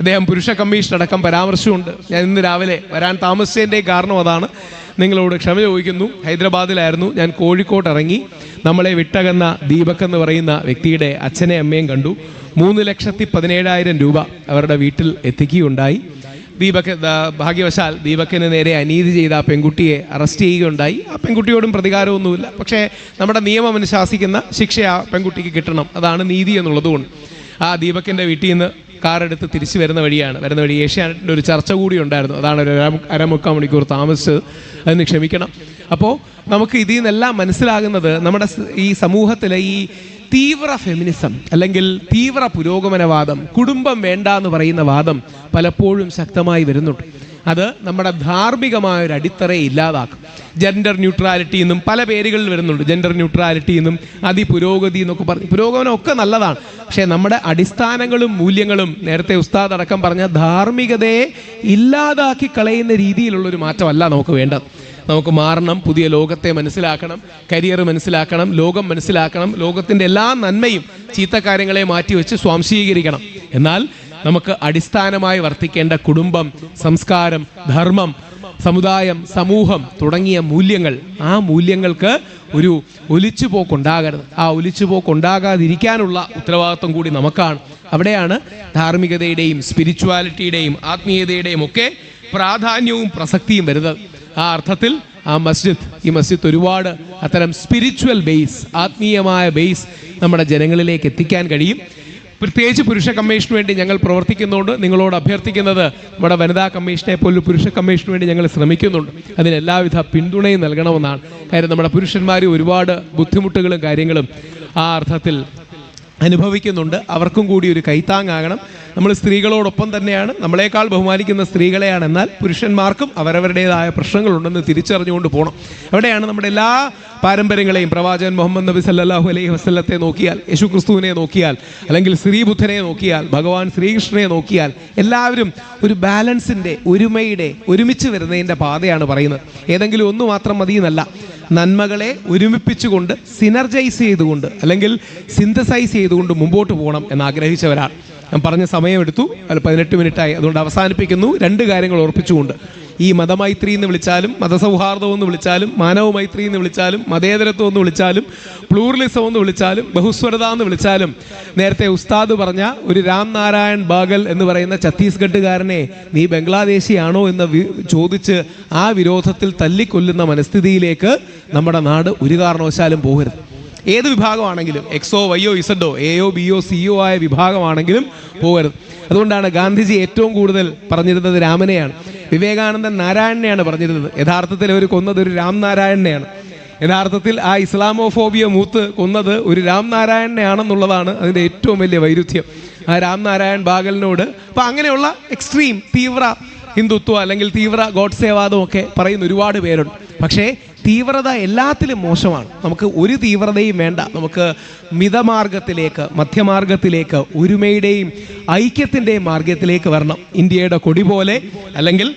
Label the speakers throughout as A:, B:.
A: അദ്ദേഹം പുരുഷ കമ്മീഷൻ അടക്കം പരാമർശമുണ്ട് ഞാൻ ഇന്ന് രാവിലെ വരാൻ താമസിച്ചതിന്റെ കാരണം അതാണ്. നിങ്ങളോട് ക്ഷമ ചോദിക്കുന്നു. ഹൈദരാബാദിലായിരുന്നു. ഞാൻ കോഴിക്കോട്ട് ഇറങ്ങി. നമ്മളെ വിട്ടകന്ന ദീപക് എന്ന് പറയുന്ന വ്യക്തിയുടെ അച്ഛനെ അമ്മയും കണ്ടു. മൂന്ന് ലക്ഷത്തി പതിനേഴായിരം രൂപ അവരുടെ വീട്ടിൽ എത്തിക്കുകയുണ്ടായി. ദീപക് ഭാഗ്യവശാൽ ദീപക്കിന് നേരെ അനീതി ചെയ്ത ആ പെൺകുട്ടിയെ അറസ്റ്റ് ചെയ്യുകയുണ്ടായി. ആ പെൺകുട്ടിയോടും പ്രതികാരമൊന്നുമില്ല. പക്ഷേ നമ്മുടെ നിയമം അനുശാസിക്കുന്ന ശിക്ഷ ആ പെൺകുട്ടിക്ക് കിട്ടണം. അതാണ് നീതി എന്നുള്ളതുകൊണ്ട്. ആ ദീപക്കിന്റെ വീട്ടിൽ നിന്ന് കാറെടുത്ത് തിരിച്ചു വരുന്ന വഴിയാണ്. വരുന്ന വഴി ഏഷ്യാനെറ്റിന്റെ ഒരു ചർച്ച കൂടി ഉണ്ടായിരുന്നു. അതാണ് ഒരു അര- അരമുക്കാൽ മണിക്കൂർ താമസിച്ചത്. അതിന് ക്ഷമിക്കണം. അപ്പോൾ നമുക്ക് ഇതിൽ നിന്നെല്ലാം മനസ്സിലാകുന്നത് നമ്മുടെ ഈ സമൂഹത്തിലെ ഈ തീവ്ര ഫെമിനിസം അല്ലെങ്കിൽ തീവ്ര പുരോഗമനവാദം കുടുംബം വേണ്ട എന്ന് പറയുന്ന വാദം പലപ്പോഴും ശക്തമായി വരുന്നുണ്ട്. അത് നമ്മുടെ ധാർമ്മികമായ ഒരു അടിത്തറയെ ഇല്ലാതാക്കും. ജെൻഡർ ന്യൂട്രാലിറ്റി എന്നും പല പേരുകളിൽ വരുന്നുണ്ട്. ജെൻഡർ ന്യൂട്രാലിറ്റി എന്നും അതിപുരോഗതി എന്നൊക്കെ പറഞ്ഞ്. പുരോഗമനം ഒക്കെ നല്ലതാണ്. പക്ഷേ നമ്മുടെ അടിസ്ഥാനങ്ങളും മൂല്യങ്ങളും നേരത്തെ ഉസ്താദ് അടക്കം പറഞ്ഞ ധാർമ്മികതയെ ഇല്ലാതാക്കി കളയുന്ന രീതിയിലുള്ള ഒരു മാറ്റമല്ല നമുക്ക് വേണ്ടത്. നമുക്ക് മാറണം പുതിയ ലോകത്തെ മനസ്സിലാക്കണം കരിയർ മനസ്സിലാക്കണം ലോകം മനസ്സിലാക്കണം ലോകത്തിന്റെ എല്ലാ നന്മയും ചീത്ത കാര്യങ്ങളെ മാറ്റിവെച്ച് സ്വാംശീകരിക്കണം. എന്നാൽ നമുക്ക് അടിസ്ഥാനമായി വർത്തിക്കേണ്ട കുടുംബം സംസ്കാരം ധർമ്മം സമുദായം സമൂഹം തുടങ്ങിയ മൂല്യങ്ങൾ. ആ മൂല്യങ്ങൾക്ക് ഒരു ഒലിച്ചുപോക്കുണ്ടാകരുത്. ആ ഒലിച്ചുപോക്കുണ്ടാകാതിരിക്കാനുള്ള ഉത്തരവാദിത്വം കൂടി നമുക്കാണ്. അവിടെയാണ് ധാർമ്മികതയുടെയും സ്പിരിച്വാലിറ്റിയുടെയും ആത്മീയതയുടെയും ഒക്കെ പ്രാധാന്യവും പ്രസക്തിയും വരുന്നത്. ആ അർത്ഥത്തിൽ ആ മസ്ജിദ് ഈ മസ്ജിദ് ഒരുപാട് അത്തരം സ്പിരിച്വൽ ബേസ് ആത്മീയമായ ബേസ് നമ്മുടെ ജനങ്ങളിലേക്ക് എത്തിക്കാൻ കഴിയും. പ്രത്യേകിച്ച് പുരുഷ കമ്മീഷന് വേണ്ടി ഞങ്ങൾ പ്രവർത്തിക്കുന്നുണ്ട്. നിങ്ങളോട് അഭ്യർത്ഥിക്കുന്നത് നമ്മുടെ വനിതാ കമ്മീഷനെ പോലും പുരുഷ കമ്മീഷന് വേണ്ടി ഞങ്ങൾ ശ്രമിക്കുന്നുണ്ട്. അതിന് എല്ലാവിധ പിന്തുണയും നൽകണമെന്നാണ്. കാര്യം നമ്മുടെ പുരുഷന്മാർ ഒരുപാട് ബുദ്ധിമുട്ടുകളും കാര്യങ്ങളും ആ അർത്ഥത്തിൽ അനുഭവിക്കുന്നുണ്ട്. അവർക്കും കൂടി ഒരു കൈത്താങ്ങാകണം. നമ്മൾ സ്ത്രീകളോടൊപ്പം തന്നെയാണ്. നമ്മളെക്കാൾ ബഹുമാനിക്കുന്ന സ്ത്രീകളെയാണ്. എന്നാൽ പുരുഷന്മാർക്കും അവരവരുടേതായ പ്രശ്നങ്ങളുണ്ടെന്ന് തിരിച്ചറിഞ്ഞുകൊണ്ട് പോകണം അവിടെയാണ് നമ്മുടെ എല്ലാ പാരമ്പര്യങ്ങളെയും പ്രവാചകൻ മുഹമ്മദ് നബി സല്ലാഹു അലൈഹി വസ്ലത്തെ നോക്കിയാൽ യേശു ക്രിസ്തുവിനെ നോക്കിയാൽ അല്ലെങ്കിൽ ശ്രീബുദ്ധനെ നോക്കിയാൽ ഭഗവാൻ ശ്രീകൃഷ്ണനെ നോക്കിയാൽ എല്ലാവരും ഒരു ബാലൻസിന്റെ ഒരുമയുടെ ഒരുമിച്ച് വരുന്നതിന്റെ പാതയാണ് പറയുന്നത്. ഏതെങ്കിലും ഒന്ന് മാത്രം മതി എന്നല്ല നന്മകളെ ഒരുമിപ്പിച്ചുകൊണ്ട് സിനർജൈസ് ചെയ്തുകൊണ്ട് അല്ലെങ്കിൽ സിന്തസൈസ് ചെയ്തുകൊണ്ട് മുമ്പോട്ട് പോകണം എന്ന് ആഗ്രഹിച്ചവരാണ് ഞാൻ പറഞ്ഞ സമയമെടുത്തു. അത് പതിനെട്ട് മിനിറ്റായി അതുകൊണ്ട് അവസാനിപ്പിക്കുന്നു. രണ്ട് കാര്യങ്ങൾ ഓർപ്പിച്ചുകൊണ്ട്. ഈ മതമൈത്രി എന്ന് വിളിച്ചാലും മതസൗഹാർദ്ദം എന്ന് വിളിച്ചാലും മാനവ മൈത്രി എന്ന് വിളിച്ചാലും മതേതരത്വം എന്ന് വിളിച്ചാലും പ്ലൂറലിസം എന്ന് വിളിച്ചാലും ബഹുസ്വരത എന്ന് വിളിച്ചാലും നേരത്തെ ഉസ്താദ് പറഞ്ഞ ഒരു രാം നാരായൺ ബാഗൽ എന്ന് പറയുന്ന ഛത്തീസ്ഗഡുകാരനെ നീ ബംഗ്ലാദേശിയാണോ എന്ന് ചോദിച്ച് ആ വിരോധത്തിൽ തല്ലിക്കൊല്ലുന്ന മനസ്ഥിതിയിലേക്ക് നമ്മുടെ നാട് ഒരു കാരണവശാലും പോകരുത്. ഏത് വിഭാഗമാണെങ്കിലും എക്സോ വൈയോ ഇസഡോ എയോ ബിയോ സിയോ ആയ വിഭാഗമാണെങ്കിലും പോകരുത്. അതുകൊണ്ടാണ് ഗാന്ധിജി ഏറ്റവും കൂടുതൽ പറഞ്ഞിരുന്നത് രാമനെയാണ്. വിവേകാനന്ദൻ നാരായണനെയാണ് പറഞ്ഞിരുന്നത്. യഥാർത്ഥത്തിൽ അവർ കൊന്നത് ഒരു രാം നാരായണനെയാണ്. യഥാർത്ഥത്തിൽ ആ ഇസ്ലാമോഫോബിയ മൂത്ത് കൊന്നത് ഒരു രാം നാരായണനെയാണെന്നുള്ളതാണ് അതിന്റെ ഏറ്റവും വലിയ വൈരുദ്ധ്യം. ആ രാംനാരായൺ ബാഗലിനോട് അപ്പം അങ്ങനെയുള്ള എക്സ്ട്രീം തീവ്ര ഹിന്ദുത്വം അല്ലെങ്കിൽ തീവ്ര ഗോഡ്സേവാദം ഒക്കെ പറയുന്ന ഒരുപാട് പേരുണ്ട്. പക്ഷേ തീവ്രത എല്ലാത്തിലും മോശമാണ്. നമുക്ക് ഒരു തീവ്രതയും വേണ്ട. നമുക്ക് മിതമാർഗത്തിലേക്ക് മധ്യമാർഗത്തിലേക്ക് ഒരുമയുടെയും ഐക്യത്തിന്റെയും മാർഗത്തിലേക്ക് വരണം. ഇന്ത്യയുടെ കൊടി പോലെ അല്ലെങ്കിൽ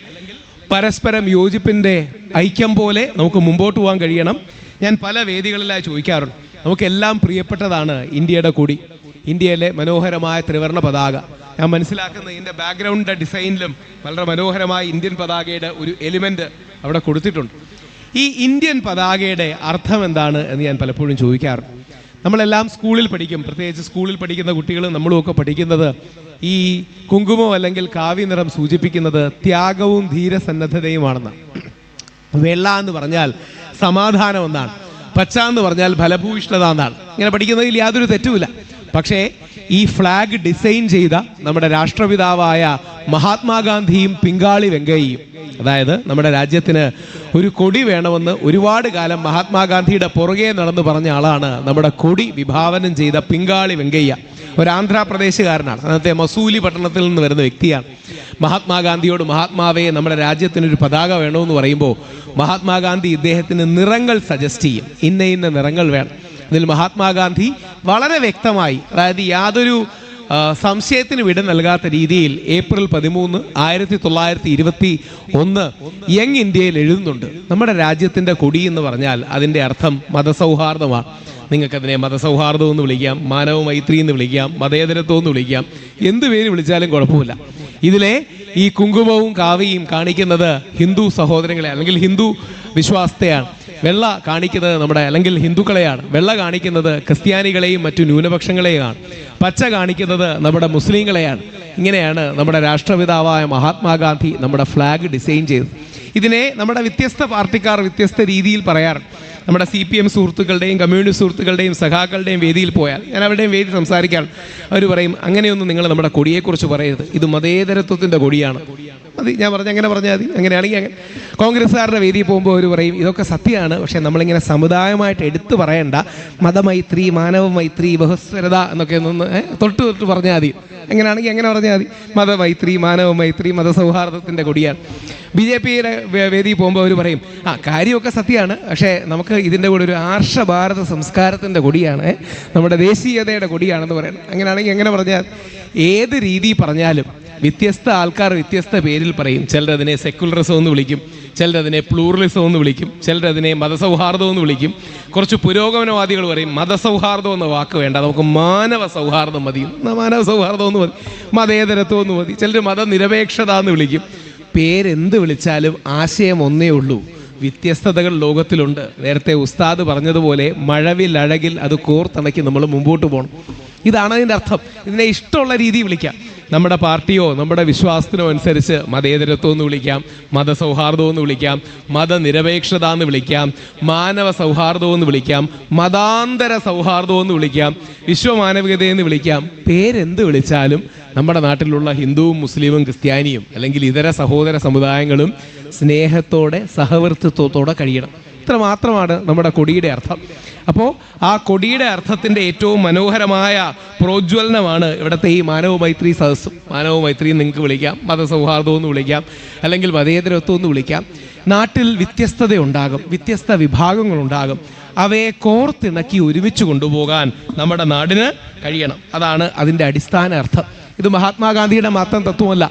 A: പരസ്പരം യോജിപ്പിന്റെ ഐക്യം പോലെ നമുക്ക് മുമ്പോട്ട് പോകാൻ കഴിയണം. ഞാൻ പല വേദികളിലായി ചോദിക്കാറുണ്ട്. നമുക്കെല്ലാം പ്രിയപ്പെട്ടതാണ് ഇന്ത്യയുടെ കൊടി. ഇന്ത്യയിലെ മനോഹരമായ ത്രിവർണ പതാക. ഞാൻ മനസ്സിലാക്കുന്ന ഇതിന്റെ ബാക്ക്ഗ്രൗണ്ട് ഡിസൈനിലും വളരെ മനോഹരമായ ഇന്ത്യൻ പതാകയുടെ ഒരു എലിമെന്റ് അവിടെ കൊടുത്തിട്ടുണ്ട്. ഈ ഇന്ത്യൻ പതാകയുടെ അർത്ഥം എന്താണ് എന്ന് ഞാൻ പലപ്പോഴും ചോദിക്കാറുണ്ട്. നമ്മളെല്ലാം സ്കൂളിൽ പഠിക്കും. പ്രത്യേകിച്ച് സ്കൂളിൽ പഠിക്കുന്ന കുട്ടികളും നമ്മളും ഒക്കെ പഠിക്കുന്നത് ഈ കുങ്കുമം അല്ലെങ്കിൽ കാവ്യ നിറം സൂചിപ്പിക്കുന്നത് ത്യാഗവും ധീരസന്നദ്ധതയുമാണെന്ന്. വെള്ള എന്ന് പറഞ്ഞാൽ സമാധാനം എന്നാണ് പച്ച എന്ന് പറഞ്ഞാൽ ഫലഭൂയിഷ്ഠത എന്നാണ്. ഇങ്ങനെ പഠിക്കുന്നതിൽ യാതൊരു തെറ്റുമില്ല. പക്ഷേ ഈ ഫ്ലാഗ് ഡിസൈൻ ചെയ്ത നമ്മുടെ രാഷ്ട്രപിതാവായ മഹാത്മാഗാന്ധിയും പിങ്കാളി വെങ്കയ്യയും അതായത് നമ്മുടെ രാജ്യത്തിന് ഒരു കൊടി വേണമെന്ന് ഒരുപാട് കാലം മഹാത്മാഗാന്ധിയുടെ പുറകെ നടന്ന് പറഞ്ഞ ആളാണ് നമ്മുടെ കൊടി വിഭാവനം ചെയ്ത പിങ്കാളി വെങ്കയ്യ. ഒരു ആന്ധ്രാപ്രദേശുകാരനാണ്. അന്നത്തെ മസൂലി പട്ടണത്തിൽ നിന്ന് വരുന്ന വ്യക്തിയാണ്. മഹാത്മാഗാന്ധിയോട് മഹാത്മാവേ നമ്മുടെ രാജ്യത്തിനൊരു പതാക വേണമെന്ന് പറയുമ്പോൾ മഹാത്മാഗാന്ധി ഇദ്ദേഹത്തിന് നിറങ്ങൾ സജസ്റ്റ് ചെയ്യും. ഇന്ന ഇന്ന നിറങ്ങൾ വേണം. അതിൽ മഹാത്മാഗാന്ധി വളരെ വ്യക്തമായി അതായത് യാതൊരു സംശയത്തിന് വിട നൽകാത്ത രീതിയിൽ ഏപ്രിൽ പതിമൂന്ന് ആയിരത്തി തൊള്ളായിരത്തി ഇരുപത്തി ഒന്ന് യങ് ഇന്ത്യയിൽ എഴുതുന്നുണ്ട്. നമ്മുടെ രാജ്യത്തിന്റെ കൊടി എന്ന് പറഞ്ഞാൽ അതിന്റെ അർത്ഥം മതസൗഹാർദ്ദമാണ്. നിങ്ങൾക്കതിനെ മതസൗഹാർദ്ദം എന്ന് വിളിക്കാം മാനവ മൈത്രി എന്ന് വിളിക്കാം മതേതരത്വം എന്ന് വിളിക്കാം എന്ത് പേര് വിളിച്ചാലും കുഴപ്പമില്ല. ഇതിലെ ഈ കുങ്കുമവും കാവിയും കാണിക്കുന്നത് ഹിന്ദു സഹോദരങ്ങളെ അല്ലെങ്കിൽ ഹിന്ദു വിശ്വാസത്തെയാണ് വെള്ള കാണിക്കുന്നത് നമ്മുടെ അല്ലെങ്കിൽ ഹിന്ദുക്കളെയാണ്. വെള്ള കാണിക്കുന്നത് ക്രിസ്ത്യാനികളെയും മറ്റു ന്യൂനപക്ഷങ്ങളെയുമാണ്. പച്ച കാണിക്കുന്നത് നമ്മുടെ മുസ്ലിങ്ങളെയാണ്. ഇങ്ങനെയാണ് നമ്മുടെ രാഷ്ട്രപിതാവായ മഹാത്മാഗാന്ധി നമ്മുടെ ഫ്ലാഗ് ഡിസൈൻ ചെയ്തത്. ഇതിനെ നമ്മുടെ വ്യത്യസ്ത പാർട്ടിക്കാർ വ്യത്യസ്ത രീതിയിൽ പറയാറുണ്ട്. നമ്മുടെ സി പി എം സുഹൃത്തുക്കളുടെയും കമ്മ്യൂണിസ്റ്റ് സുഹൃത്തുക്കളുടെയും സഖാക്കളുടെയും വേദിയിൽ പോയാൽ ഞാൻ അവരുടെയും വേദി സംസാരിക്കാൻ അവർ പറയും അങ്ങനെയൊന്നും നിങ്ങൾ നമ്മുടെ കൊടിയെക്കുറിച്ച് പറയരുത്. ഇത് മതേതരത്വത്തിന്റെ കൊടിയാണ്. മതി. ഞാൻ പറഞ്ഞ അങ്ങനെ പറഞ്ഞാൽ മതി. അങ്ങനെയാണെങ്കിൽ അങ്ങനെ കോൺഗ്രസ്സുകാരുടെ വേദിയിൽ പോകുമ്പോൾ അവർ പറയും ഇതൊക്കെ സത്യമാണ് പക്ഷേ നമ്മളിങ്ങനെ സമുദായമായിട്ട് എടുത്തു പറയണ്ട. മതമൈത്രി മാനവ മൈത്രി ബഹുസ്വരത എന്നൊക്കെ ഒന്ന് തൊട്ട് തൊട്ട് പറഞ്ഞാൽ മതി. അങ്ങനെയാണെങ്കിൽ അങ്ങനെ പറഞ്ഞാൽ മതി. മതമൈത്രി മാനവ മൈത്രി മതസൗഹാർദ്ദത്തിന്റെ കൊടിയാണ്. ബി ജെ പിയുടെ വേദിയിൽ പോകുമ്പോൾ അവർ പറയും ആ കാര്യമൊക്കെ സത്യമാണ് പക്ഷേ നമുക്ക് ഇതിന്റെ കൂടെ ഒരു ആർഷ ഭാരത സംസ്കാരത്തിന്റെ കൊടിയാണ് നമ്മുടെ ദേശീയതയുടെ കൊടിയാണെന്ന് പറയുന്നത് അങ്ങനെയാണെങ്കിൽ എങ്ങനെ പറഞ്ഞാൽ ഏത് രീതി പറഞ്ഞാലും വ്യത്യസ്ത ആൾക്കാർ വ്യത്യസ്ത പേരിൽ പറയും. ചിലരതിനെ സെക്കുലറിസം എന്ന് വിളിക്കും. ചിലരതിനെ പ്ലൂറലിസം എന്ന് വിളിക്കും. ചിലരതിനെ മതസൗഹാർദ്ദം എന്ന് വിളിക്കും. കുറച്ച് പുരോഗമനവാദികൾ പറയും മതസൗഹാർദ്ദം എന്ന വാക്ക് വേണ്ട. നമുക്ക് മാനവ സൗഹാർദ്ദം മതി. മാനവ സൗഹാർദ്ദം എന്ന് മതി. മതേതരത്വം എന്ന് മതി. ചിലർ മതനിരപേക്ഷത എന്ന് വിളിക്കും. പേരെന്ത് വിളിച്ചാലും ആശയം ഒന്നേ ഉള്ളൂ. വ്യത്യസ്തതകൾ ലോകത്തിലുണ്ട്. നേരത്തെ ഉസ്താദ് പറഞ്ഞതുപോലെ മഴവിൽ അഴകിൽ അത് കോർത്തിണക്കി നമ്മൾ മുമ്പോട്ട് പോകണം ഇതാണ് അതിന്റെ അർത്ഥം. ഇതിനെ ഇഷ്ടമുള്ള രീതി വിളിക്കാം. നമ്മുടെ പാർട്ടിയോ നമ്മുടെ വിശ്വാസത്തിനോ അനുസരിച്ച് മതേതരത്വം എന്ന് വിളിക്കാം മതസൗഹാർദ്ദം എന്ന് വിളിക്കാം മതനിരപേക്ഷത എന്ന് വിളിക്കാം മാനവ സൗഹാർദ്ദം എന്ന് വിളിക്കാം മതാന്തര സൗഹാർദ്ദം എന്ന് വിളിക്കാം വിശ്വമാനവികതയെന്ന് വിളിക്കാം. പേരെന്ത് വിളിച്ചാലും നമ്മുടെ നാട്ടിലുള്ള ഹിന്ദുവും മുസ്ലിമും ക്രിസ്ത്യാനിയും അല്ലെങ്കിൽ ഇതര സഹോദര സമുദായങ്ങളും സ്നേഹത്തോടെ സഹവർത്തിത്വത്തോടെ കഴിയണം. ഇത്ര മാത്രമാണ് നമ്മുടെ കൊടിയുടെ അർത്ഥം. അപ്പോൾ ആ കൊടിയുടെ അർത്ഥത്തിന്റെ ഏറ്റവും മനോഹരമായ പ്രോജ്വലനമാണ് ഇവിടുത്തെ ഈ മാനവ മൈത്രി സദസ്സും. മാനവ മൈത്രി നിങ്ങൾക്ക് വിളിക്കാം മതസൗഹാർദ്ദം എന്ന് വിളിക്കാം അല്ലെങ്കിൽ മതേതരത്വം എന്ന് വിളിക്കാം. നാട്ടിൽ വ്യത്യസ്തതയുണ്ടാകും വ്യത്യസ്ത വിഭാഗങ്ങളുണ്ടാകും അവയെ കോർത്തിണക്കി ഒരുമിച്ച് കൊണ്ടുപോകാൻ നമ്മുടെ നാടിന് കഴിയണം. അതാണ് അതിന്റെ അടിസ്ഥാന അർത്ഥം. ഇത് മഹാത്മാഗാന്ധിയുടെ മാത്രം തത്വമല്ല.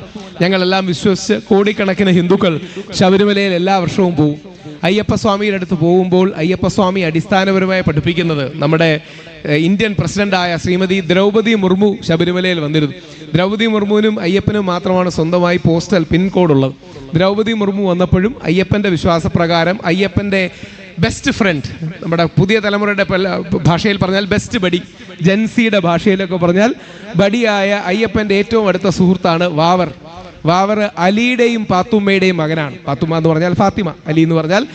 A: ഞങ്ങളെല്ലാം വിശ്വസിച്ച് കോടിക്കണക്കിന് ഹിന്ദുക്കൾ ശബരിമലയിൽ എല്ലാ വർഷവും പോകും അയ്യപ്പസ്വാമിയുടെ അടുത്ത് പോകുമ്പോൾ അയ്യപ്പസ്വാമി അടിസ്ഥാനപരമായി പഠിപ്പിക്കുന്നത് നമ്മുടെ ഇന്ത്യൻ പ്രസിഡന്റായ ശ്രീമതി ദ്രൗപദി മുർമു ശബരിമലയിൽ വന്നിരുന്നു. ദ്രൗപദി മുർമുവിനും അയ്യപ്പനും മാത്രമാണ് സ്വന്തമായി പോസ്റ്റൽ പിൻകോഡ് ഉള്ളത് ദ്രൗപദി മുർമു വന്നപ്പോഴും അയ്യപ്പന്റെ വിശ്വാസപ്രകാരം അയ്യപ്പന്റെ ബെസ്റ്റ് ഫ്രണ്ട് നമ്മുടെ പുതിയ തലമുറയുടെ ഭാഷയിൽ പറഞ്ഞാൽ ബെസ്റ്റ് ബഡി ജൻസിയുടെ ഭാഷയിലൊക്കെ പറഞ്ഞാൽ ബഡിയായ അയ്യപ്പന്റെ ഏറ്റവും അടുത്ത സുഹൃത്താണ് വാവർ. വാവർ അലിയുടെയും പാത്തുമ്മയുടെയും മകനാണ്. പാത്തുമ്മ എന്ന് പറഞ്ഞാൽ ഫാത്തിമ. അലി എന്ന് പറഞ്ഞാൽ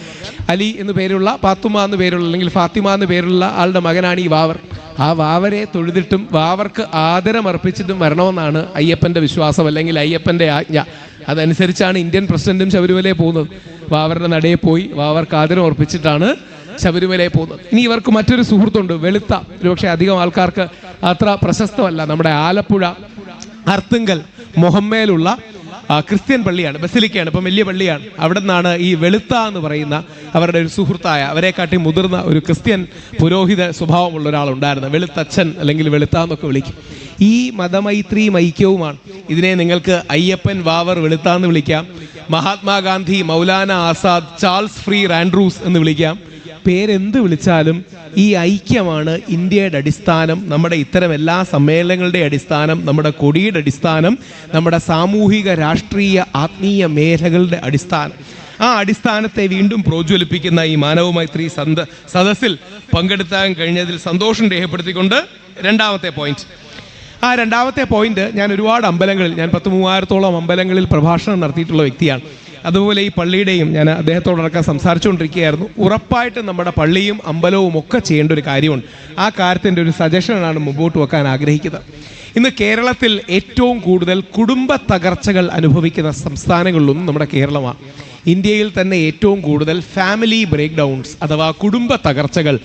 A: അലി എന്ന് പേരുള്ള പാത്തുമ്മ എന്ന് പേരുള്ള അല്ലെങ്കിൽ ഫാത്തിമ എന്ന് പേരുള്ള ആളുടെ മകനാണ് ഈ വാവർ. ആ വാവരെ തൊഴുതിട്ടും വാവർക്ക് ആദരം അർപ്പിച്ചിട്ടും വരണമെന്നാണ് അയ്യപ്പന്റെ വിശ്വാസം അല്ലെങ്കിൽ അയ്യപ്പന്റെ ആജ്ഞ. അതനുസരിച്ചാണ് ഇന്ത്യൻ പ്രസിഡന്റും ശബരിമലയിൽ പോകുന്നത്. വാവരുടെ നടയെ പോയി വാവർക്ക് ആദരം അർപ്പിച്ചിട്ടാണ് ശബരിമലയിൽ പോകുന്നത്. ഇനി ഇവർക്ക് മറ്റൊരു സുഹൃത്തുണ്ട് വെളുത്ത. ഒരുപക്ഷെ അധികം ആൾക്കാർക്ക് അത്ര പ്രശസ്തമല്ല. നമ്മുടെ ആലപ്പുഴ അർത്തുങ്കൽ മൊഹമ്മയിലുള്ള ക്രിസ്ത്യൻ പള്ളിയാണ് ബസിലിക്കയാണ് ഇപ്പം വലിയ പള്ളിയാണ്. അവിടെ നിന്നാണ് ഈ വെളുത്ത എന്ന് പറയുന്ന അവരുടെ ഒരു സുഹൃത്തായ അവരെക്കാട്ടി മുതിർന്ന ഒരു ക്രിസ്ത്യൻ പുരോഹിത സ്വഭാവമുള്ള ഒരാളുണ്ടായിരുന്നു വെളുത്തച്ഛൻ അല്ലെങ്കിൽ വെളുത്ത എന്നൊക്കെ വിളിക്കും. ഈ മതമൈത്രി ഐക്യവുമാണ് ഇതിനെ നിങ്ങൾക്ക് അയ്യപ്പൻ വാവർ വെളുത്ത എന്ന് വിളിക്കാം. Mahatma Gandhi Maulana Azad Charles Freer Andrews എന്ന് വിളിക്കാം. പേരെന്ത് വിളിച്ചാലും ഈ ഐക്യമാണ് ഇന്ത്യയുടെ അടിസ്ഥാനം നമ്മുടെ ഇത്തരം എല്ലാ സമ്മേളനങ്ങളുടെ അടിസ്ഥാനം നമ്മുടെ കൊടിയുടെ അടിസ്ഥാനം നമ്മുടെ സാമൂഹിക രാഷ്ട്രീയ ആത്മീയ മേഖലകളുടെ അടിസ്ഥാനം. ആ അടിസ്ഥാനത്തെ വീണ്ടും പ്രോജ്വലിപ്പിക്കുന്ന ഈ മാനവ മൈത്രി സന്ത സദസ്സിൽ പങ്കെടുത്താൻ കഴിഞ്ഞതിൽ സന്തോഷം രേഖപ്പെടുത്തിക്കൊണ്ട് രണ്ടാമത്തെ പോയിന്റ് ആ രണ്ടാമത്തെ പോയിന്റ് ഞാൻ ഒരുപാട് അമ്പലങ്ങളിൽ ഞാൻ പത്ത് മൂവായിരത്തോളം അമ്പലങ്ങളിൽ പ്രഭാഷണം നടത്തിയിട്ടുള്ള വ്യക്തിയാണ്. അതുപോലെ ഈ പള്ളിയുടെയും ഞാൻ അദ്ദേഹത്തോടൊക്കെ സംസാരിച്ചുകൊണ്ടിരിക്കുകയായിരുന്നു. ഉറപ്പായിട്ട് നമ്മുടെ പള്ളിയും അമ്പലവും ഒക്കെ ചെയ്യേണ്ട ഒരു കാര്യമുണ്ട്. ആ കാര്യത്തിന്റെ ഒരു സജഷനാണ് മുമ്പോട്ട് വെക്കാൻ ആഗ്രഹിക്കുന്നത്. ഇന്ന് കേരളത്തിൽ ഏറ്റവും കൂടുതൽ കുടുംബ തകർച്ചകൾ അനുഭവിക്കുന്ന സംസ്ഥാനങ്ങളിലൊന്നും നമ്മുടെ കേരളമാണ്. ഇന്ത്യയിൽ തന്നെ ഏറ്റവും കൂടുതൽ ഫാമിലി ബ്രേക്ക് ഡൗൺസ് അഥവാ കുടുംബ തകർച്ചകൾ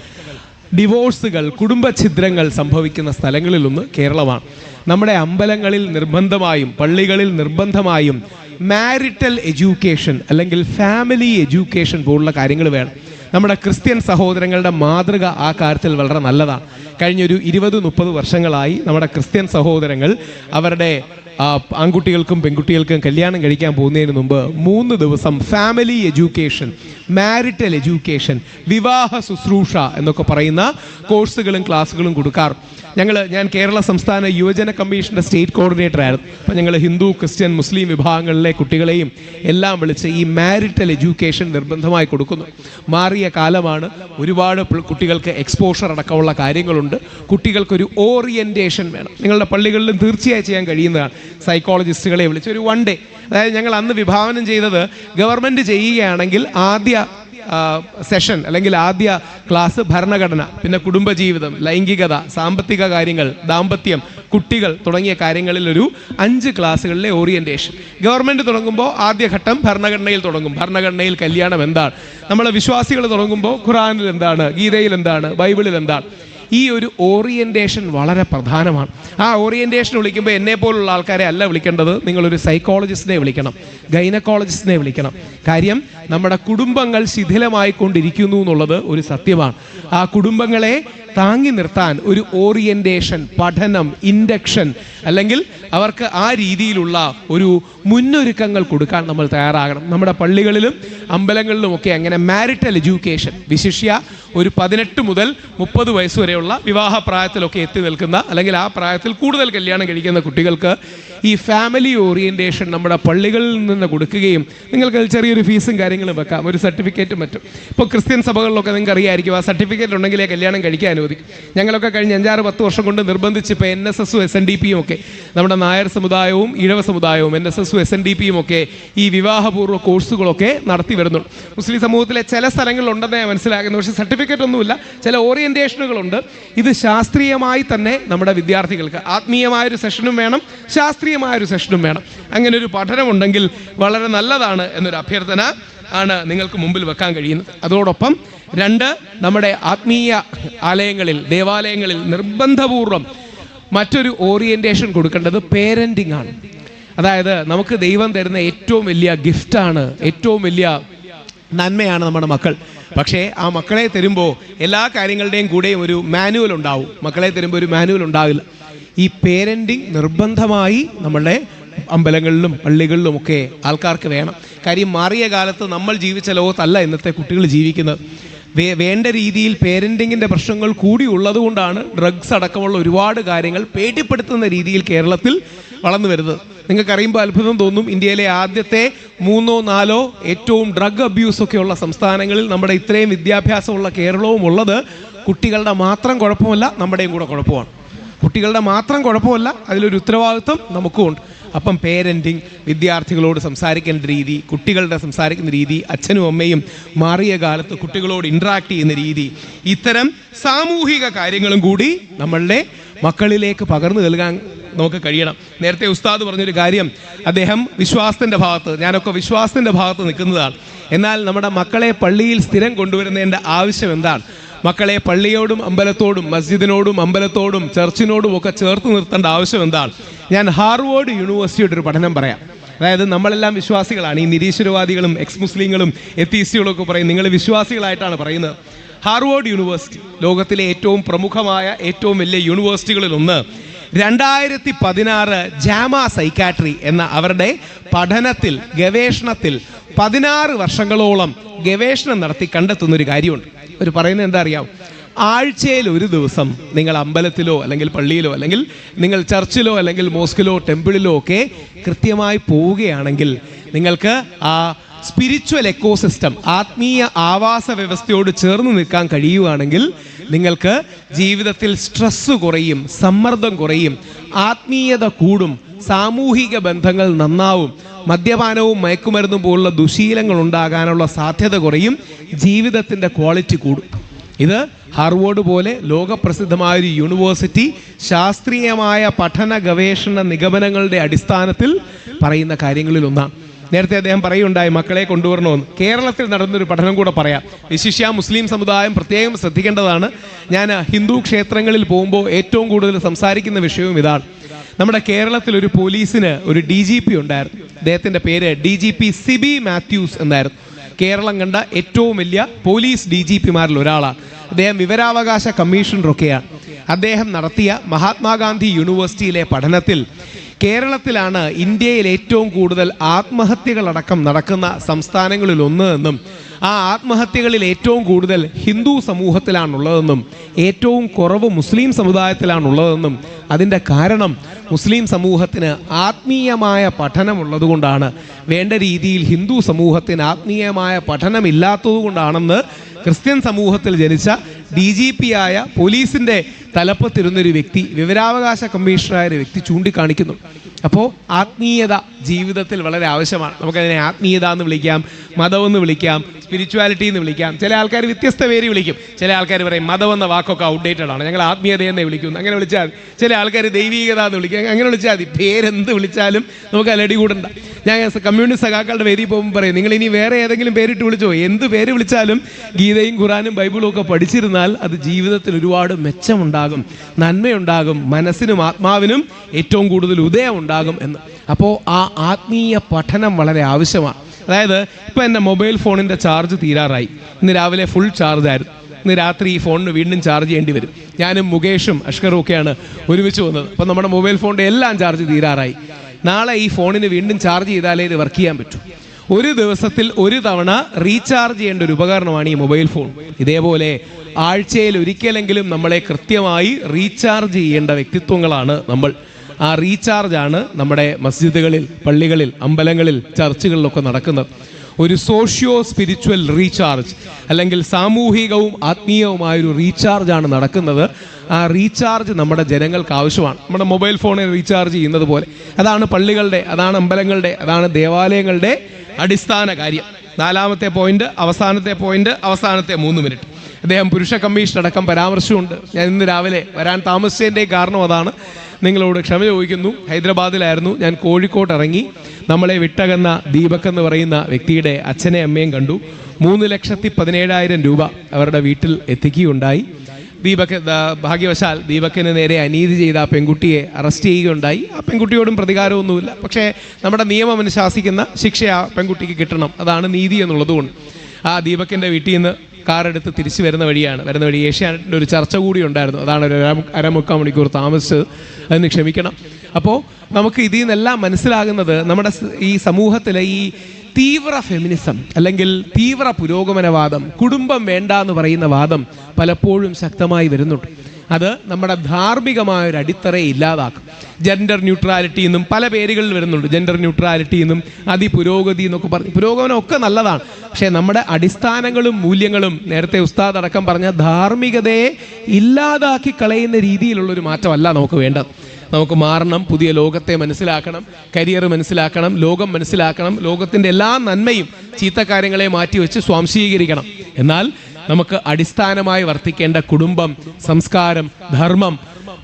A: ഡിവോഴ്സുകൾ കുടുംബഛിദ്രങ്ങൾ സംഭവിക്കുന്ന സ്ഥലങ്ങളിലൊന്ന് കേരളമാണ്. നമ്മുടെ അമ്പലങ്ങളിൽ നിർബന്ധമായും പള്ളികളിൽ നിർബന്ധമായും മാരിറ്റൽ എഡ്യൂക്കേഷൻ അല്ലെങ്കിൽ ഫാമിലി എഡ്യൂക്കേഷൻ പോലുള്ള കാര്യങ്ങൾ വേണം. നമ്മുടെ ക്രിസ്ത്യൻ സഹോദരങ്ങളുടെ മാതൃക ആ കാര്യത്തിൽ വളരെ നല്ലതാണ്. കഴിഞ്ഞൊരു ഇരുപത് മുപ്പത് വർഷങ്ങളായി നമ്മുടെ ക്രിസ്ത്യൻ സഹോദരങ്ങൾ അവരുടെ ആൺകുട്ടികൾക്കും പെൺകുട്ടികൾക്കും കല്യാണം കഴിക്കാൻ പോകുന്നതിന് മുമ്പ് മൂന്ന് ദിവസം ഫാമിലി എഡ്യൂക്കേഷൻ മാരിറ്റൽ എഡ്യൂക്കേഷൻ വിവാഹ ശുശ്രൂഷ എന്നൊക്കെ പറയുന്ന കോഴ്സുകളും ക്ലാസ്സുകളും കൊടുക്കാറ് ഞങ്ങൾ ഞാൻ കേരള സംസ്ഥാന യുവജന കമ്മീഷന്റെ സ്റ്റേറ്റ് കോർഡിനേറ്റർ ആയിരുന്നു അപ്പം ഞങ്ങൾ ഹിന്ദു ക്രിസ്ത്യൻ മുസ്ലിം വിഭാഗങ്ങളിലെ കുട്ടികളെയും എല്ലാം വിളിച്ച് ഈ മാരിറ്റൽ എഡ്യൂക്കേഷൻ നിർബന്ധമായി കൊടുക്കുന്നു. മാറിയ കാലമാണ് ഒരുപാട് കുട്ടികൾക്ക് എക്സ്പോഷർ അടക്കമുള്ള കാര്യങ്ങളുണ്ട്. കുട്ടികൾക്കൊരു ഓറിയന്റേഷൻ വേണം. നിങ്ങളുടെ പള്ളികളിലും തീർച്ചയായും ചെയ്യാൻ കഴിയുന്നതാണ്. സൈക്കോളജിസ്റ്റുകളെ വിളിച്ച് ഒരു വൺ ഡേ അതായത് ഞങ്ങൾ അന്ന് വിഭാവനം ചെയ്തത് ഗവൺമെന്റ് ചെയ്യുകയാണെങ്കിൽ ആദ്യ സെഷൻ അല്ലെങ്കിൽ ആദ്യ ക്ലാസ് ഭരണഘടന പിന്നെ കുടുംബജീവിതം ലൈംഗികത സാമ്പത്തിക കാര്യങ്ങൾ ദാമ്പത്യം കുട്ടികൾ തുടങ്ങിയ കാര്യങ്ങളിൽ ഒരു അഞ്ച് ക്ലാസ്സുകളിലെ ഓറിയന്റേഷൻ ഗവൺമെന്റ് തുടങ്ങുമ്പോൾ ആദ്യഘട്ടം ഭരണഘടനയിൽ തുടങ്ങും. ഭരണഘടനയിൽ കല്യാണം എന്താണ്? നമ്മളെ വിശ്വാസികൾ തുടങ്ങുമ്പോൾ ഖുറാനിൽ എന്താണ് ഗീതയിൽ എന്താണ് ബൈബിളിൽ എന്താണ് ഈ ഒരു ഓറിയന്റേഷൻ വളരെ പ്രധാനമാണ്. ആ ഓറിയന്റേഷൻ വിളിക്കുമ്പോൾ എന്നെ പോലുള്ള ആൾക്കാരെ അല്ല വിളിക്കേണ്ടത്. നിങ്ങളൊരു സൈക്കോളജിസ്റ്റിനെ വിളിക്കണം. ഗൈനക്കോളജിസ്റ്റിനെ വിളിക്കണം. കാര്യം നമ്മുടെ കുടുംബങ്ങൾ ശിഥിലമായിക്കൊണ്ടിരിക്കുന്നു എന്നുള്ളത് ഒരു സത്യമാണ്. ആ കുടുംബങ്ങളെ താങ്ങി നിർത്താൻ ഒരു ഓറിയന്റേഷൻ പഠനം ഇൻഡക്ഷൻ അല്ലെങ്കിൽ അവർക്ക് ആ രീതിയിലുള്ള ഒരു മുന്നൊരുക്കങ്ങൾ കൊടുക്കാൻ നമ്മൾ തയ്യാറാകണം. നമ്മുടെ പള്ളികളിലും അമ്പലങ്ങളിലും ഒക്കെ അങ്ങനെ മാരിറ്റൽ എഡ്യൂക്കേഷൻ വിശിഷ്യ ഒരു പതിനെട്ട് മുതൽ മുപ്പത് വയസ്സ് വരെയുള്ള വിവാഹ പ്രായത്തിലൊക്കെ എത്തി നിൽക്കുന്ന അല്ലെങ്കിൽ ആ പ്രായത്തിൽ കൂടുതൽ കല്യാണം കഴിക്കുന്ന കുട്ടികൾക്ക് ഈ ഫാമിലി ഓറിയന്റേഷൻ നമ്മുടെ പള്ളികളിൽ നിന്ന് കൊടുക്കുകയും നിങ്ങൾക്ക് ചെറിയൊരു ഫീസും കാര്യങ്ങളും വെക്കാം ഒരു സർട്ടിഫിക്കറ്റും മറ്റും. ഇപ്പോൾ ക്രിസ്ത്യൻ സഭകളിലൊക്കെ നിങ്ങൾക്ക് അറിയാമായിരിക്കും ആ സർട്ടിഫിക്കറ്റ് ഉണ്ടെങ്കിലേ കല്യാണം കഴിക്കാൻ അനുവദിക്കും ഞങ്ങളൊക്കെ കഴിഞ്ഞ അഞ്ചാറ് പത്ത് വർഷം കൊണ്ട് നിർബന്ധിച്ച് ഇപ്പോൾ എൻ എസ് എസും എസ് എൻ ഡി പിയും ഒക്കെ നമ്മുടെ നായർ സമുദായവും ഈഴവ സമുദായവും എൻ എസ് എസും എസ് എൻ ഡി പിയും ഒക്കെ ഈ വിവാഹപൂർവ കോഴ്സുകളൊക്കെ നടത്തി വരുന്നുണ്ട്. മുസ്ലിം സമൂഹത്തിലെ ചില സ്ഥലങ്ങളിലുണ്ടെന്ന് ഞാൻ മനസ്സിലാക്കുന്നു പക്ഷേ സർട്ടിഫിക്കറ്റ് ഒന്നുമില്ല. ചില ഓറിയന്റേഷനുകളുണ്ട് ഇത് ശാസ്ത്രീയമായി തന്നെ നമ്മുടെ വിദ്യാർത്ഥികൾക്ക് ആത്മീയമായൊരു സെഷനും വേണം ശാസ്ത്രീയമായൊരു സെഷനും വേണം. അങ്ങനെ ഒരു പഠനമുണ്ടെങ്കിൽ വളരെ നല്ലതാണ് എന്നൊരു അഭ്യർത്ഥന ആണ് നിങ്ങൾക്ക് മുമ്പിൽ വെക്കാൻ കഴിയുന്നത്. അതോടൊപ്പം രണ്ട് നമ്മുടെ ആത്മീയ ആലയങ്ങളിൽ ദേവാലയങ്ങളിൽ നിർബന്ധപൂർവം മറ്റൊരു ഓറിയന്റേഷൻ കൊടുക്കേണ്ടത് പേരന്റിംഗ് ആണ്. അതായത് നമുക്ക് ദൈവം തരുന്ന ഏറ്റവും വലിയ ഗിഫ്റ്റാണ് ഏറ്റവും വലിയ നന്മയാണ് നമ്മുടെ മക്കൾ. പക്ഷേ ആ മക്കളെ തരുമ്പോൾ എല്ലാ കാര്യങ്ങളുടെയും കൂടെയും ഒരു മാനുവൽ ഉണ്ടാവും. മക്കളെ തരുമ്പോൾ ഒരു മാനുവൽ ഉണ്ടാവില്ല. ഈ പേരന്റിങ് നിർബന്ധമായി നമ്മളുടെ അമ്പലങ്ങളിലും പള്ളികളിലും ഒക്കെ ആൾക്കാർക്ക് വേണം. കാര്യം മാറിയ കാലത്ത് നമ്മൾ ജീവിച്ച ലോകത്തല്ല ഇന്നത്തെ കുട്ടികൾ ജീവിക്കുന്നത്. വേണ്ട രീതിയിൽ പേരന്റിങ്ങിന്റെ പ്രശ്നങ്ങൾ കൂടി ഉള്ളതുകൊണ്ടാണ് ഡ്രഗ്സ് അടക്കമുള്ള ഒരുപാട് കാര്യങ്ങൾ പേടിപ്പെടുത്തുന്ന രീതിയിൽ കേരളത്തിൽ വളർന്നു വരുന്നത്. നിങ്ങൾക്കറിയുമ്പോൾ അത്ഭുതം തോന്നും ഇന്ത്യയിലെ ആദ്യത്തെ മൂന്നോ നാലോ ഏറ്റവും ഡ്രഗ് അബ്യൂസ് ഒക്കെ ഉള്ള സംസ്ഥാനങ്ങളിൽ നമ്മുടെ ഇത്രയും വിദ്യാഭ്യാസമുള്ള കേരളവും ഉള്ളത് കുട്ടികളുടെ മാത്രം കുഴപ്പമല്ല നമ്മുടെയും കൂടെ കുഴപ്പമാണ്. കുട്ടികളുടെ മാത്രം കുഴപ്പമല്ല അതിലൊരു ഉത്തരവാദിത്വം നമുക്കുമുണ്ട്. അപ്പം പേരന്റിങ് വിദ്യാർത്ഥികളോട് സംസാരിക്കേണ്ട രീതി കുട്ടികളുടെ സംസാരിക്കുന്ന രീതി അച്ഛനും അമ്മയും മാറിയ കാലത്ത് കുട്ടികളോട് ഇൻട്രാക്ട് ചെയ്യുന്ന രീതി ഇത്തരം സാമൂഹിക കാര്യങ്ങളും കൂടി നമ്മളുടെ മക്കളിലേക്ക് പകർന്നു നൽകാൻ നമുക്ക് കഴിയണം. നേരത്തെ ഉസ്താദ് പറഞ്ഞൊരു കാര്യം അദ്ദേഹം വിശ്വാസത്തിന്റെ ഭാഗത്ത് ഞാനൊക്കെ വിശ്വാസത്തിന്റെ ഭാഗത്ത് നിൽക്കുന്നതാണ്. എന്നാൽ നമ്മുടെ മക്കളെ പള്ളിയിൽ സ്ഥിരം കൊണ്ടുവരുന്നതിന്റെ ആവശ്യം എന്താണ്? മക്കളെ പള്ളിയോടും അമ്പലത്തോടും മസ്ജിദിനോടും അമ്പലത്തോടും ചർച്ചിനോടും ഒക്കെ ചേർത്ത് നിർത്തേണ്ട ആവശ്യം എന്താണ്? ഞാൻ ഹാർവേഡ് യൂണിവേഴ്സിറ്റിയുടെ ഒരു പഠനം പറയാം. അതായത് നമ്മളെല്ലാം വിശ്വാസികളാണ്. ഈ നിരീശ്വരവാദികളും എക്സ് മുസ്ലിങ്ങളും എത്തീസ്റ്റുകളും ഒക്കെ പറയും. നിങ്ങൾ വിശ്വാസികളായിട്ടാണ് പറയുന്നത്. ഹാർവേഡ് യൂണിവേഴ്സിറ്റി ലോകത്തിലെ ഏറ്റവും പ്രമുഖമായ ഏറ്റവും വലിയ യൂണിവേഴ്സിറ്റികളിൽ ഒന്ന് രണ്ടായിരത്തി പതിനാറ് ജാമ സൈക്കാട്രി എന്ന അവരുടെ പഠനത്തിൽ ഗവേഷണത്തിൽ പതിനാറ് വർഷങ്ങളോളം ഗവേഷണം നടത്തി കണ്ടെത്തുന്ന ഒരു കാര്യമുണ്ട്. അവർ പറയുന്നത് എന്താ അറിയാം? ആഴ്ചയിൽ ഒരു ദിവസം നിങ്ങൾ അമ്പലത്തിലോ അല്ലെങ്കിൽ പള്ളിയിലോ അല്ലെങ്കിൽ നിങ്ങൾ ചർച്ചിലോ അല്ലെങ്കിൽ മോസ്കിലോ ടെമ്പിളിലോ ഒക്കെ കൃത്യമായി പോവുകയാണെങ്കിൽ നിങ്ങൾക്ക് ആ സ്പിരിച്വൽ എക്കോസിസ്റ്റം ആത്മീയ ആവാസ വ്യവസ്ഥയോട് ചേർന്ന് നിൽക്കാൻ കഴിയുകയാണെങ്കിൽ നിങ്ങൾക്ക് ജീവിതത്തിൽ സ്ട്രെസ് കുറയും സമ്മർദ്ദം കുറയും ആത്മീയത കൂടും സാമൂഹിക ബന്ധങ്ങൾ നന്നാവും. മദ്യപാനവും മയക്കുമരുന്നും പോലുള്ള ദുശീലങ്ങൾ ഉണ്ടാകാനുള്ള സാധ്യത കുറയും. ജീവിതത്തിന്റെ ക്വാളിറ്റി കൂടും. ഇത് ഹാർവേഡ് പോലെ ലോകപ്രസിദ്ധമായ ഒരു യൂണിവേഴ്സിറ്റി ശാസ്ത്രീയമായ പഠന ഗവേഷണ നിഗമനങ്ങളുടെ അടിസ്ഥാനത്തിൽ പറയുന്ന കാര്യങ്ങളിൽ ഒന്നാണ്. നേരത്തെ അദ്ദേഹം പറയുണ്ടായി മക്കളെ കൊണ്ടുവരണമെന്ന്. കേരളത്തിൽ നടന്നൊരു പഠനം കൂടെ പറയാം. വിശിഷ്യ മുസ്ലിം സമുദായം പ്രത്യേകം ശ്രദ്ധിക്കേണ്ടതാണ്. ഞാൻ ഹിന്ദു ക്ഷേത്രങ്ങളിൽ പോകുമ്പോൾ ഏറ്റവും കൂടുതൽ സംസാരിക്കുന്ന വിഷയവും ഇതാണ്. നമ്മുടെ കേരളത്തിൽ ഒരു പോലീസിന് ഒരു ഡി ജി പി ഉണ്ടായിരുന്നു. അദ്ദേഹത്തിന്റെ പേര് D G P Sibi Mathews എന്നായിരുന്നു. കേരളം കണ്ട ഏറ്റവും വലിയ പോലീസ് ഡി ജി പിമാരിൽ ഒരാളാണ്. അദ്ദേഹം വിവരാവകാശ കമ്മീഷണറൊക്കെയാണ്. അദ്ദേഹം നടത്തിയ മഹാത്മാഗാന്ധി യൂണിവേഴ്സിറ്റിയിലെ പഠനത്തിൽ കേരളത്തിലാണ് ഇന്ത്യയിൽ ഏറ്റവും കൂടുതൽ ആത്മഹത്യകളടക്കം നടക്കുന്ന സംസ്ഥാനങ്ങളിൽ ഒന്ന് എന്നും ആ ആത്മഹത്യകളിൽ ഏറ്റവും കൂടുതൽ ഹിന്ദു സമൂഹത്തിലാണുള്ളതെന്നും ഏറ്റവും കുറവ് മുസ്ലിം സമുദായത്തിലാണുള്ളതെന്നും അതിന്റെ കാരണം മുസ്ലിം സമൂഹത്തിന് ആത്മീയമായ പഠനമുള്ളതുകൊണ്ടാണ് വേണ്ട രീതിയിൽ ഹിന്ദു സമൂഹത്തിന് ആത്മീയമായ പഠനമില്ലാത്തതുകൊണ്ടാണെന്ന് ക്രിസ്ത്യൻ സമൂഹത്തിൽ ജനിച്ച ഡി ജി പി ആയ പോലീസിന്റെ തലപ്പത്തിരുന്നൊരു വ്യക്തി വിവരാവകാശ കമ്മീഷണറായ ഒരു വ്യക്തി ചൂണ്ടിക്കാണിക്കുന്നു. അപ്പോൾ ആത്മീയത ജീവിതത്തിൽ വളരെ ആവശ്യമാണ്. നമുക്കതിനെ ആത്മീയത എന്ന് വിളിക്കാം മതം എന്ന് വിളിക്കാം സ്പിരിച്വാലിറ്റി എന്ന് വിളിക്കാം. ചില ആൾക്കാർ വ്യത്യസ്ത പേര് വിളിക്കും. ചില ആൾക്കാർ പറയും മതം എന്ന വാക്കൊക്കെ ഔട്ട്ഡേറ്റഡ് ആണ്. ഞങ്ങൾ ആത്മീയത എന്നേ വിളിക്കുന്നു. അങ്ങനെ വിളിച്ചാൽ ചില ആൾക്കാർ ദൈവീകത എന്ന് വിളിക്കും. അങ്ങനെ വിളിച്ചാൽ മതി. പേരെന്ത് വിളിച്ചാലും നമുക്ക് അലടി കൂടണ്ട. ഞാൻ കമ്മ്യൂണിസ്റ്റ് സഖാക്കളുടെ വേദി പോകുമ്പോൾ പറയും നിങ്ങൾ ഇനി വേറെ ഏതെങ്കിലും പേരിട്ട് വിളിച്ചോ? എന്ത് പേര് വിളിച്ചാലും ഗീതയും ഖുറാനും ബൈബിളും ഒക്കെ പഠിച്ചിരുന്നാൽ അത് ജീവിതത്തിൽ ഒരുപാട് മെച്ചമുണ്ടാകും നന്മയുണ്ടാകും മനസ്സിനും ആത്മാവിനും ഏറ്റവും കൂടുതൽ ഉദയം ഉണ്ടാകും എന്ന്. അപ്പോൾ ആ ആത്മീയ പഠനം വളരെ ആവശ്യമാണ്. അതായത് ഇപ്പം എന്റെ മൊബൈൽ ഫോണിന്റെ ചാർജ് തീരാറായി. ഇന്ന് രാവിലെ ഫുൾ ചാർജ് ആയിരുന്നു. ഇന്ന് രാത്രി ഈ ഫോണിന് വീണ്ടും ചാർജ് ചെയ്യേണ്ടി വരും. ഞാനും മുകേഷും അഷ്കറും ഒക്കെയാണ് ഒരുമിച്ച് വന്നത് അപ്പം നമ്മുടെ മൊബൈൽ ഫോണിന്റെ എല്ലാം ചാർജ് തീരാറായി. നാളെ ഈ ഫോണിന് വീണ്ടും ചാർജ് ചെയ്താലേ ഇത് വർക്ക് ചെയ്യാൻ പറ്റൂ. ഒരു ദിവസത്തിൽ ഒരു തവണ റീചാർജ് ചെയ്യേണ്ട ഒരു ഉപകരണമാണ് ഈ മൊബൈൽ ഫോൺ ഇതേപോലെ ആഴ്ചയിൽ ഒരിക്കലെങ്കിലും നമ്മളെ കൃത്യമായി റീചാർജ് ചെയ്യേണ്ട വ്യക്തിത്വങ്ങളാണ് നമ്മൾ. ആ റീചാർജ് ആണ് നമ്മുടെ മസ്ജിദുകളിൽ പള്ളികളിൽ അമ്പലങ്ങളിൽ ചർച്ചുകളിലൊക്കെ നടക്കുന്നത്. ഒരു സോഷ്യോ സ്പിരിച്വൽ റീചാർജ് അല്ലെങ്കിൽ സാമൂഹികവും ആത്മീയവുമായ ഒരു റീചാർജ് ആണ് നടക്കുന്നത്. ആ റീചാർജ് നമ്മുടെ ജനങ്ങൾക്ക് ആവശ്യമാണ്. നമ്മുടെ മൊബൈൽ ഫോണിൽ റീചാർജ് ചെയ്യുന്നത് പോലെ. അതാണ് പള്ളികളുടെ അതാണ് അമ്പലങ്ങളുടെ അതാണ് ദേവാലയങ്ങളുടെ അടിസ്ഥാന കാര്യം. നാലാമത്തെ പോയിന്റ് അവസാനത്തെ പോയിന്റ് അവസാനത്തെ മൂന്ന് മിനിറ്റ്. അദ്ദേഹം പുരുഷ കമ്മീഷൻ അടക്കം പരാമർശമുണ്ട് ഞാൻ ഇന്ന് രാവിലെ വരാൻ താമസിച്ചതിന്റെ കാരണം അതാണ്. നിങ്ങളോട് ക്ഷമ ചോദിക്കുന്നു. ഹൈദരാബാദിലായിരുന്നു. ഞാൻ കോഴിക്കോട്ട് ഇറങ്ങി. നമ്മളെ വിട്ടകന്ന ദീപക് എന്ന് പറയുന്ന വ്യക്തിയുടെ അച്ഛനെ അമ്മയും കണ്ടു. മൂന്ന് ലക്ഷത്തി പതിനേഴായിരം രൂപ അവരുടെ വീട്ടിൽ എത്തിക്കുകയുണ്ടായി. ദീപക് ഭാഗ്യവശാൽ ദീപക്കിന് നേരെ അനീതി ചെയ്ത ആ പെൺകുട്ടിയെ അറസ്റ്റ് ചെയ്യുകയുണ്ടായി. ആ പെൺകുട്ടിയോടും പ്രതികാരമൊന്നുമില്ല. പക്ഷേ നമ്മുടെ നിയമം അനുശാസിക്കുന്ന ശിക്ഷ ആ പെൺകുട്ടിക്ക് കിട്ടണം. അതാണ് നീതി എന്നുള്ളതുകൊണ്ട്. ആ ദീപക്കിന്റെ വീട്ടിൽ നിന്ന് കാറെടുത്ത് തിരിച്ചു വരുന്ന വഴിയാണ്. വരുന്ന വഴി ഏഷ്യാനെറ്റിന്റെ ഒരു ചർച്ച കൂടി ഉണ്ടായിരുന്നു. അതാണ് ഒരു അര- അരമുക്കാൽ മണിക്കൂർ താമസിച്ചത് അതിന് ക്ഷമിക്കണം. അപ്പോൾ നമുക്ക് ഇതിൽ നിന്നെല്ലാം മനസ്സിലാകുന്നത് നമ്മുടെ ഈ സമൂഹത്തിലെ ഈ തീവ്ര ഫെമിനിസം അല്ലെങ്കിൽ തീവ്ര പുരോഗമനവാദം കുടുംബം വേണ്ട എന്ന് പറയുന്ന വാദം പലപ്പോഴും ശക്തമായി വരുന്നുണ്ട്. അത് നമ്മുടെ ധാർമ്മികമായ ഒരു അടിത്തറയെ ഇല്ലാതാക്കും. ജെൻഡർ ന്യൂട്രാലിറ്റി എന്നും പല പേരുകളിൽ വരുന്നുണ്ട്. ജെൻഡർ ന്യൂട്രാലിറ്റി എന്നും അതിപുരോഗതി എന്നൊക്കെ പറഞ്ഞു പുരോഗമനം ഒക്കെ നല്ലതാണ്. പക്ഷേ നമ്മുടെ അടിസ്ഥാനങ്ങളും മൂല്യങ്ങളും നേരത്തെ ഉസ്താദ് അടക്കം പറഞ്ഞ ധാർമ്മികതയെ ഇല്ലാതാക്കി കളയുന്ന രീതിയിലുള്ള ഒരു മാറ്റമല്ല നമുക്ക് വേണ്ടത്. നമുക്ക് മാറണം പുതിയ ലോകത്തെ മനസ്സിലാക്കണം കരിയർ മനസ്സിലാക്കണം ലോകം മനസ്സിലാക്കണം ലോകത്തിന്റെ എല്ലാ നന്മയും ചീത്ത കാര്യങ്ങളെ മാറ്റിവെച്ച് സ്വാംശീകരിക്കണം. എന്നാൽ നമുക്ക് അടിസ്ഥാനമായി വർത്തിക്കേണ്ട കുടുംബം സംസ്കാരം ധർമ്മം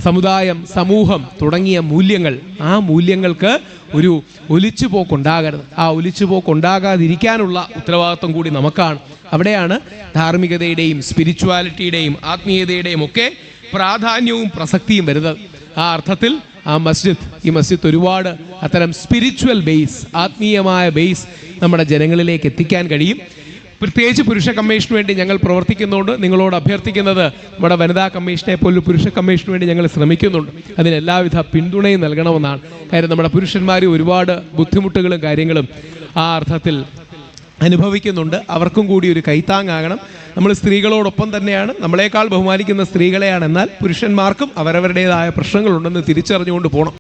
A: സമുദായം സമൂഹം തുടങ്ങിയ മൂല്യങ്ങൾ ആ മൂല്യങ്ങൾക്ക് ഒരു ഒലിച്ചുപോക്കുണ്ടാകരുത്. ആ ഒലിച്ചുപോക്കുണ്ടാകാതിരിക്കാനുള്ള ഉത്തരവാദിത്വം കൂടി നമുക്കാണ്. അവിടെയാണ് ധാർമ്മികതയുടെയും സ്പിരിച്വാലിറ്റിയുടെയും ആത്മീയതയുടെയും ഒക്കെ പ്രാധാന്യവും പ്രസക്തിയും വരുന്നത്. ആ അർത്ഥത്തിൽ ആ മസ്ജിദ് ഈ മസ്ജിദ് ഒരുപാട് അത്തരം സ്പിരിച്വൽ ബേസ് ആത്മീയമായ ബേസ് നമ്മുടെ ജനങ്ങളിലേക്ക് എത്തിക്കാൻ കഴിയും. പ്രത്യേകിച്ച് പുരുഷ കമ്മീഷന് വേണ്ടി ഞങ്ങൾ പ്രവർത്തിക്കുന്നുണ്ട്. നിങ്ങളോട് അഭ്യർത്ഥിക്കുന്നത് നമ്മുടെ വനിതാ കമ്മീഷനെ പോലും പുരുഷ കമ്മീഷന് വേണ്ടി ഞങ്ങൾ ശ്രമിക്കുന്നുണ്ട്. അതിന് എല്ലാവിധ പിന്തുണയും നൽകണമെന്നാണ്. കാര്യം നമ്മുടെ പുരുഷന്മാർ ഒരുപാട് ബുദ്ധിമുട്ടുകളും കാര്യങ്ങളും ആ അർത്ഥത്തിൽ അനുഭവിക്കുന്നുണ്ട്. അവർക്കും കൂടി ഒരു കൈത്താങ്ങാകണം. നമ്മൾ സ്ത്രീകളോടൊപ്പം തന്നെയാണ്. നമ്മളെക്കാൾ ബഹുമാനിക്കുന്ന സ്ത്രീകളെയാണ് എന്നാൽ പുരുഷന്മാർക്കും അവരവരുടേതായ പ്രശ്നങ്ങളുണ്ടെന്ന് തിരിച്ചറിഞ്ഞുകൊണ്ട് പോകണം